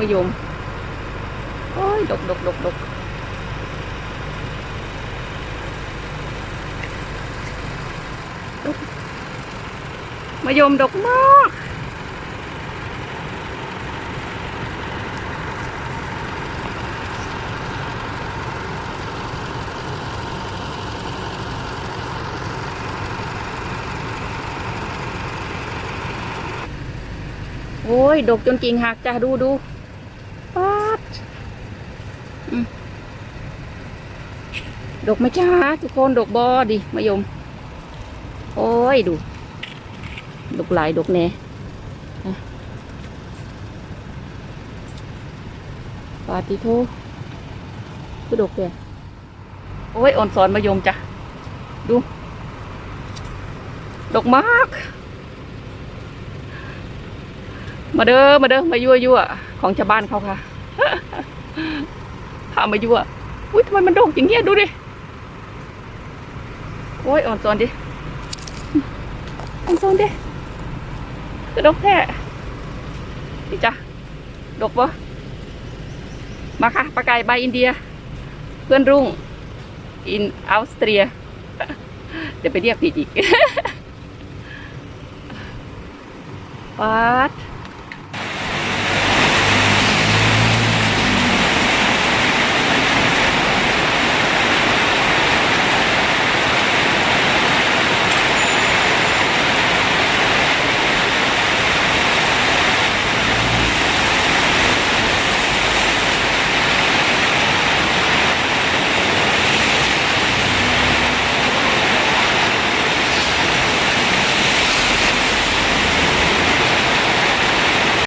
มะยมโอ้ยดกดกดกดกดกมะยมดกมากโอ้ย ดกจนกิ่งหักจ้ะ ดูดูป๊าดดกไหมจ้าทุกคนดกบอดิมะยม โอ้ยดู ดกหลายดกแน่อะปาติโทคือดกเลยโอ้ยอ่อนสอนมะยมจ้ะ ดู ดกมาก มาเด้อมาเด้อมายั่วยั่วของชาวบ้านเขาค่ะ พามายั่วอุ้ยทำไมมันโด่งอย่างเงี้ยดูดิ โอ้ยอ่อนสอนดิ อ่อนสอนดิกระดกแท้นี่จ้ะดกปะมาค่ะปลาไก่ใบอินเดีย เพื่อนรุ่ง อินออสเตรีย เดี๋ยวไปเรียกผิดอีกปัด